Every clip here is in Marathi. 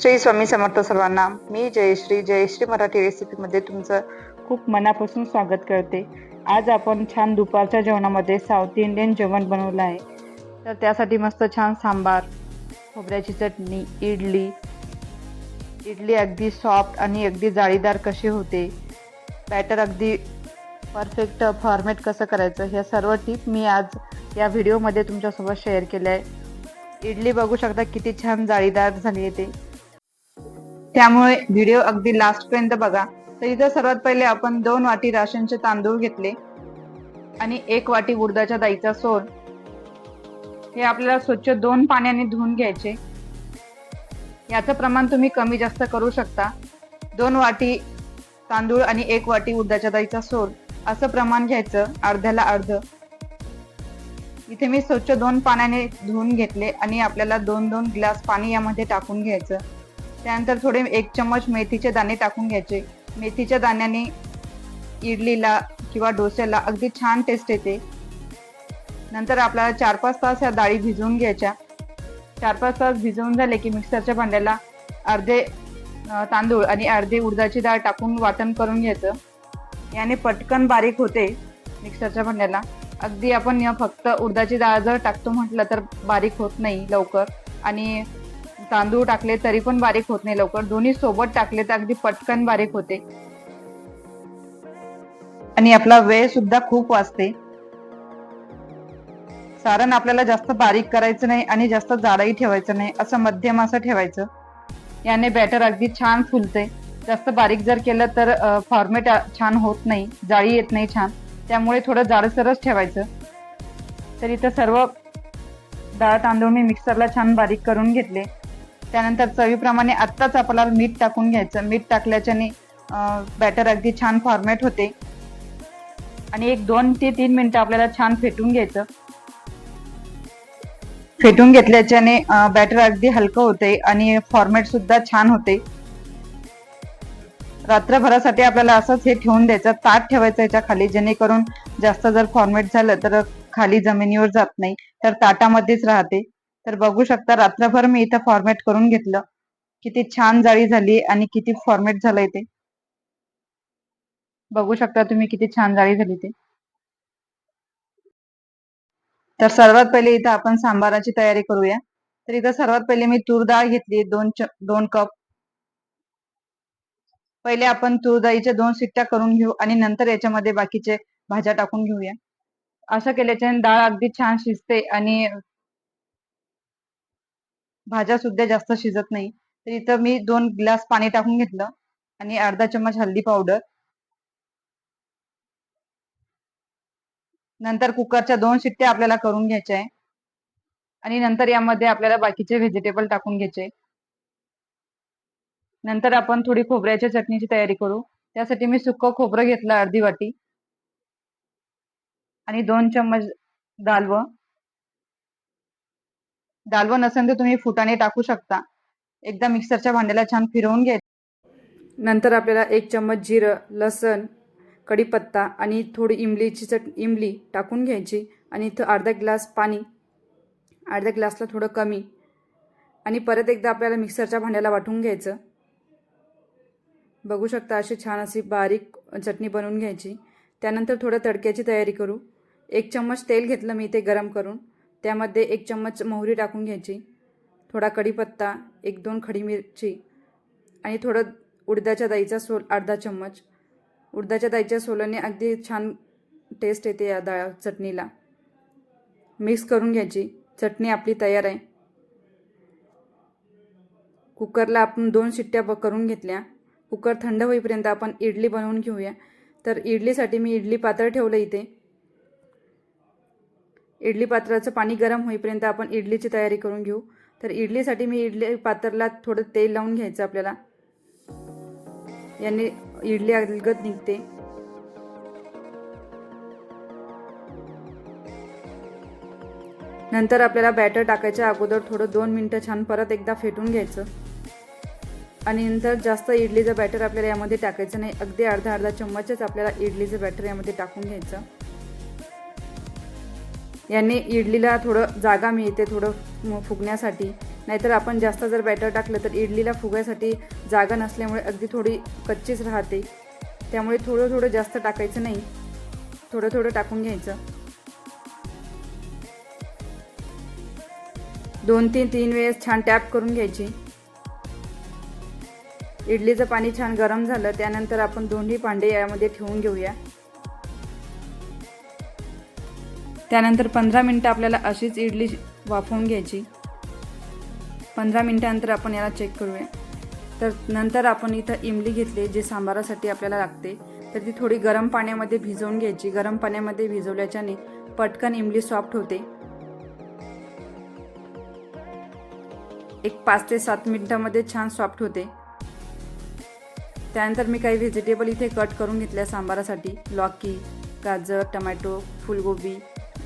श्री स्वामी समर्थ सर्वांना मी जयश्री जयश्री मराठी रेसिपीमध्ये तुमचं खूप मनापासून स्वागत करते. आज आपण छान दुपारच्या जेवणामध्ये साऊथ इंडियन जेवण बनवलं आहे. तर त्यासाठी मस्त छान सांबार खोबऱ्याची चटणी इडली. इडली अगदी सॉफ्ट आणि अगदी जाळीदार कशी होते? बॅटर अगदी परफेक्ट फॉर्मेट कसं करायचं? ह्या सर्व टीप मी आज या व्हिडिओमध्ये तुमच्यासोबत शेअर केल्या. आहे इडली बघू शकता किती छान जाळीदार झाली आहे ते. त्यामुळे व्हिडिओ अगदी लास्टपर्यंत बघा. तर इथं सर्वात पहिले आपण दोन वाटी राशनचे तांदूळ घेतले. आणि एक वाटी उडदाच्या दाईचा सोल. हे आपल्याला स्वच्छ दोन पाण्याने धुवून घ्यायचे. याचं प्रमाण तुम्ही कमी जास्त करू शकता. दोन वाटी तांदूळ आणि एक वाटी उडदाच्या दाईचा सोल. असं प्रमाण घ्यायचं अर्ध्याला अर्ध. इथे मी स्वच्छ दोन पाण्याने धुवून घेतले आणि आपल्याला दोन दोन ग्लास पाणी यामध्ये टाकून घ्यायचं. त्यानंतर थोडे एक चम्मच मेथीचे दाणे टाकून घ्यायचे. मेथीच्या दाण्याने इडलीला किंवा डोस्याला अगदी छान टेस्ट येते. नंतर आपल्याला चार पाच तास ह्या डाळी भिजवून घ्यायच्या. चार पाच तास भिजवून झाले की मिक्सरच्या भांड्याला अर्धे तांदूळ आणि अर्धे उडदाची डाळ टाकून वाटण करून घ्यायचं. याने पटकन बारीक होते मिक्सरच्या भांड्याला. अगदी आपण फक्त उडदाची डाळ जर टाकतो म्हटलं तर बारीक होत नाही लवकर. आणि तांदूळ टाकले तरी पण बारीक होत नाही लवकर. दोन्ही सोबत टाकले तर अगदी पटकन बारीक होते. आणि आपला वेळ सुद्धा खूप वाचते. सारण आपल्याला जास्त बारीक करायचं नाही आणि जास्त जाडही ठेवायचं नाही असं मध्यम असं ठेवायचं. याने बॅटर अगदी छान फुलते. जास्त बारीक जर केलं तर फॉर्मेट छान होत नाही जाळी येत नाही छान. त्यामुळे थोडं जाडसरच ठेवायचं. तर इथं सर्व डाळ तांदूळ मी मिक्सरला छान बारीक करून घेतले. त्यानंतर चवीप्रमाणे आत्ताच आपल्याला मीठ टाकून घ्यायचं. मीठ टाकल्याच्याने बॅटर अगदी छान फॉर्मेट होते. आणि एक दोन ते तीन मिनिटं आपल्याला छान फेटून घ्यायचं. फेटून घेतल्याच्याने बॅटर अगदी हलकं होते आणि फॉर्मेट सुद्धा छान होते. रात्रभरासाठी आपल्याला असंच हे ठेवून द्यायचं. ताट ठेवायचं याच्या खाली जेणेकरून जास्त जर फॉर्मेट झालं तर खाली जमिनीवर जात नाही तर ताटामध्येच राहते. तर बघू शकता रात्रभर मी इथं फॉर्मेट करून घेतलं. किती छान जाळी झाली आणि किती फॉर्मेट झालं ते. बघू शकता तुम्ही किती छान जाळी झाली ते. तर सर्वात पहिले इथं आपण सांबाराची तयारी करूया. तर इथं सर्वात पहिले मी तूर डाळ घेतली दोन दोन कप. पहिले आपण तूर डाळीच्या दोन शिट्ट्या करून घेऊ आणि नंतर याच्यामध्ये बाकीचे भाज्या टाकून घेऊया. असं केल्याच्याने डाळ अगदी छान शिजते आणि भाज्या सुद्धा जास्त शिजत नाही. तर इथं मी दोन ग्लास पाणी टाकून घेतलं आणि अर्धा चम्मच हल्दी पावडर. नंतर कुकरच्या दोन शिट्ट्या आपल्याला करून घ्यायच्या आहे. आणि नंतर यामध्ये आपल्याला बाकीचे व्हेजिटेबल टाकून घ्यायचे नंतर आपण थोडी खोबऱ्याच्या चटणीची तयारी करू. त्यासाठी मी सुक्क खोबरं घेतलं अर्धी वाटी. आणि दोन चम्मच दालवं. डालवं नसेल तर तुम्ही फुटाने टाकू शकता. एकदा मिक्सरच्या भांड्याला छान फिरवून घ्यायचं नंतर आपल्याला एक चम्मच जिरं लसण कढीपत्ता आणि थोडी इमलीची चट इमली टाकून घ्यायची आणि इथं अर्धा ग्लास पाणी अर्ध्या ग्लासला थोडं कमी आणि परत एकदा आपल्याला मिक्सरच्या भांड्याला वाटून घ्यायचं. बघू शकता अशी छान अशी बारीक चटणी बनवून घ्यायची. त्यानंतर थोडं तडक्याची तयारी करू. एक चम्मच तेल घेतलं मी ते गरम करून. त्यामध्ये एक चम्मच मोहरी टाकून घ्यायची थोडा कढीपत्ता एक दोन खडी मिरची आणि थोडं उडदाच्या दाईचा सोल अर्धा चम्मच. उडदाच्या दाईच्या सोलाने अगदी छान टेस्ट येते या डाळ चटणीला. मिक्स करून घ्यायची. चटणी आपली तयार आहे. कुकरला आपण दोन शिट्ट्या ब करून घेतल्या. कुकर थंड होईपर्यंत आपण इडली बनवून घेऊया. तर इडलीसाठी मी इडली पातळ ठेवलं इथे. इडली पात्राचं पाणी गरम होईपर्यंत आपण इडलीची तयारी करून घेऊ. तर इडलीसाठी मी इडली पात्राला थोडं तेल लावून घ्यायचं आपल्याला. याने इडली अलगत निघते. नंतर आपल्याला बॅटर टाकायच्या अगोदर थोडं दोन मिनटं छान परत एकदा फेटून घ्यायचं. आणि नंतर जास्त इडलीचं बॅटर आपल्याला यामध्ये टाकायचं नाही. अगदी अर्धा अर्धा चम्मचच आपल्याला इडलीचं बॅटर यामध्ये टाकून घ्यायचं. याने इडलीला थोडं जागा मिळते थोडं फुगण्यासाठी. नाहीतर आपण जास्त जर बॅटर टाकलं तर इडलीला फुगायसाठी जागा नसल्यामुळे अगदी थोडी कच्चीच राहते. त्यामुळे थोडं थोडं जास्त टाकायचं नाही. थोडं थोडं टाकून घ्यायचं. दोन तीन तीन वेळेस छान टॅप करून घ्यायची. इडलीचं पाणी छान गरम झालं त्यानंतर आपण दोन्ही भांडे यामध्ये ठेवून घेऊया. त्यानंतर पंधरा मिनटं आपल्याला अशीच इडली वाफवून घ्यायची. पंधरा मिनटानंतर आपण याला चेक करूया. तर नंतर आपण इथं इमली घेतली जी सांबारासाठी आपल्याला लागते. तर ती थोडी गरम पाण्यामध्ये भिजवून घ्यायची. गरम पाण्यामध्ये भिजवल्याच्याने पटकन इमली सॉफ्ट होते. एक पाच ते सात मिनटामध्ये छान सॉफ्ट होते. त्यानंतर मी काही व्हेजिटेबल इथे कट करून घेतल्या सांबारासाठी. लॉकी गाजर टमॅटो फुलगोबी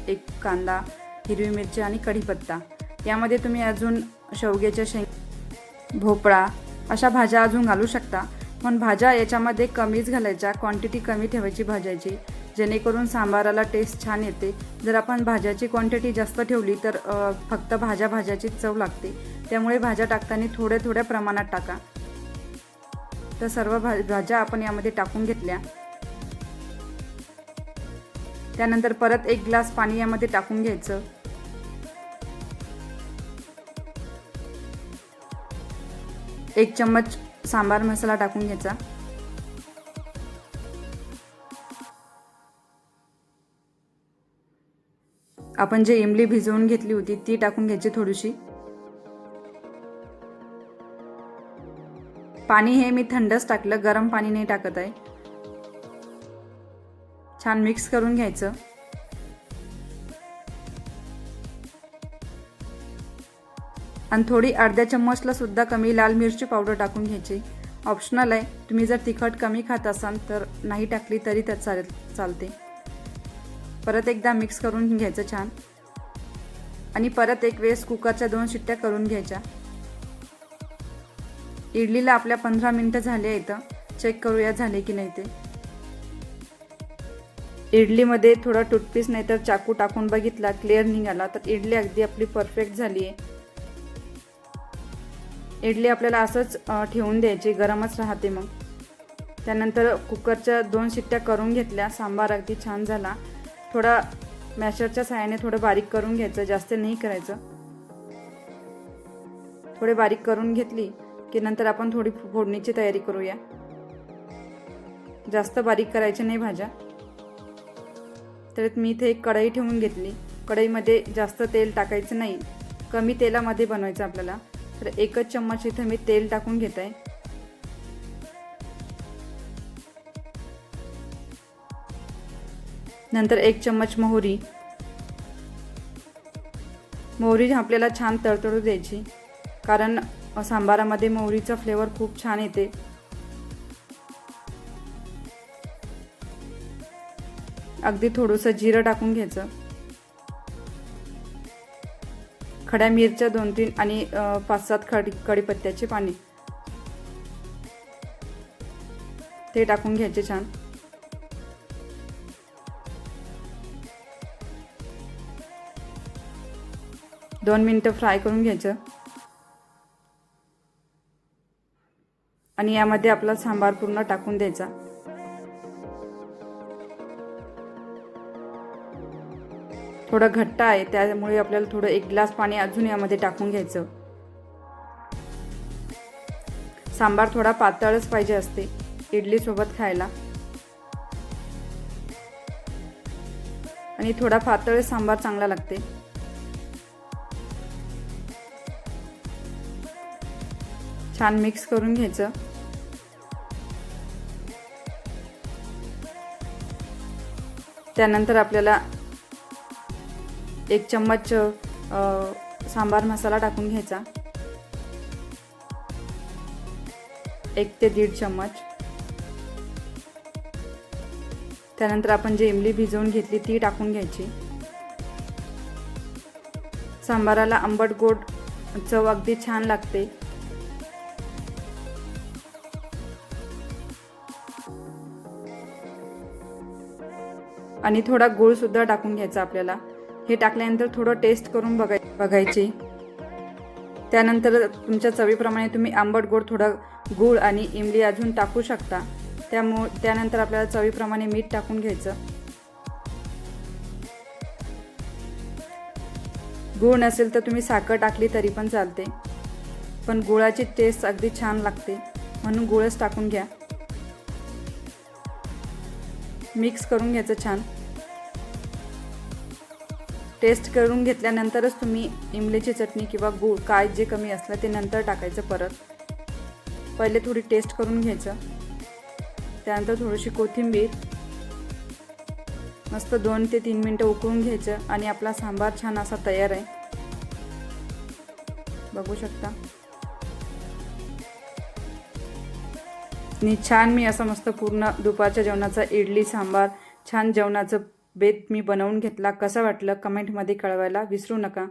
एक कांदा हिरवी मिरची आणि कढीपत्ता यामध्ये तुम्ही अजून शेवग्याच्या शेंग भोपळा अशा भाज्या अजून घालू शकता. पण भाज्या याच्यामध्ये कमीच घालायच्या क्वांटिटी कमी ठेवायची भाज्याची. जेणेकरून सांबाराला टेस्ट छान येते. जर आपण भाज्याची क्वांटिटी जास्त ठेवली तर फक्त भाज्या भाज्याचीच चव लागते. त्यामुळे भाज्या टाकताना थोड्या थोड्या प्रमाणात टाका. तर सर्व भा भाज्या आपण यामध्ये टाकून घेतल्या. त्यानंतर परत एक ग्लास पाणी यामध्ये टाकून घ्यायचं. एक चम्मच सांबार मसाला टाकून घ्यायचा. आपण जे इमली भिजवून घेतली होती ती टाकून घ्यायची थोडीशी. पाणी हे मी थंडच टाकलं गरम पाणी नाही टाकत आहे. छान मिक्स करून घ्यायचं. आणि थोडी अर्ध्या चम्मचला सुद्धा कमी लाल मिरची पावडर टाकून घ्यायची. ऑप्शनल आहे. तुम्ही जर तिखट कमी खात असाल तर नाही टाकली तरी त्यात चालेल चालते. परत एकदा मिक्स करून घ्यायचं छान. आणि परत एक वेळेस कुकरच्या दोन शिट्ट्या करून घ्यायच्या. इडलीला आपल्या पंधरा मिनटं झाले इथं चेक करूया झाले की नाही ते. इडलीमध्ये थोडा टूथपीस नाही तर चाकू टाकून बघितला क्लिअर निघाला तर इडली अगदी आपली परफेक्ट झाली. आहे इडली आपल्याला असंच ठेवून द्यायची गरमच राहते मग. त्यानंतर कुकरच्या दोन शिट्ट्या करून घेतल्या सांबार अगदी छान झाला. थोडा मॅशरच्या साह्याने थोडं बारीक करून घ्यायचं जास्त नाही करायचं. थोडे बारीक करून घेतली की नंतर आपण थोडी फोडणीची तयारी करूया. जास्त बारीक करायच्या नाही भाज्या. तर मी इथे एक कढई ठेवून घेतली. कढईमध्ये जास्त तेल टाकायचं नाही. कमी तेलामध्ये बनवायचं आपल्याला. तर एकच चम्मच इथे मी तेल टाकून घेत आहे नंतर एक चम्मच मोहरी. मोहरी आपल्याला छान तळतळू द्यायची. कारण सांबारामध्ये मोहरीचा फ्लेवर खूप छान येते. अगदी थोडंसं जिरं टाकून घ्यायचं. खड्या मिरच्या दोन तीन आणि पाच सात खडी कढीपत्त्याचे पाणी ते टाकून घ्यायचे छान. दोन मिनटं फ्राय करून घ्यायचं. आणि यामध्ये आपला सांबार पूर्ण टाकून द्यायचा. थोडं घट्ट आहे त्यामुळे आपल्याला थोडं एक ग्लास पाणी अजून यामध्ये टाकून घ्यायचं. सांबार थोडा पातळच पाहिजे असते इडलीसोबत खायला. आणि थोडा पातळ सांबार चांगला लागते. छान मिक्स करून घ्यायचं. त्यानंतर आपल्याला एक चम्मच सांबार मसाला टाकून घ्यायचा. एक ते दीड चम्मच. त्यानंतर आपण जे इमली भिजवून घेतली ती टाकून घ्यायची. सांबाराला आंबट गोड चव अगदी छान लागते. आणि थोडा गुळ सुद्धा टाकून घ्यायचा आपल्याला. हे टाकल्यानंतर थोडं टेस्ट करून बघाय बघायची. त्यानंतर तुमच्या चवीप्रमाणे तुम्ही आंबट गोड थोडं गूळ आणि इमली अजून टाकू शकता. त्यामुळं त्यानंतर आपल्याला चवीप्रमाणे मीठ टाकून घ्यायचं. गूळ नसेल तर तुम्ही साखर टाकली तरी पण चालते. पण गुळाची टेस्ट अगदी छान लागते. म्हणून गुळच टाकून घ्या. मिक्स करून घ्यायचं छान. टेस्ट करून घेतल्यानंतरच तुम्ही इमलीची चटणी किंवा गूळ काय जे कमी असलं ते नंतर टाकायचं परत. पहिले थोडी टेस्ट करून घ्यायचं. त्यानंतर थोडीशी कोथिंबीर. मस्त दोन ते तीन मिनटं उकळून घ्यायचं आणि आपला सांबार छान असा तयार आहे. बघू शकता. आणि छान मी असं मस्त पूर्ण दुपारच्या जेवणाचा इडली सांबार छान जेवणाचं बेत मी बनवून घेतला कसं वाटलं कमेंटमध्ये कळवायला विसरू नका.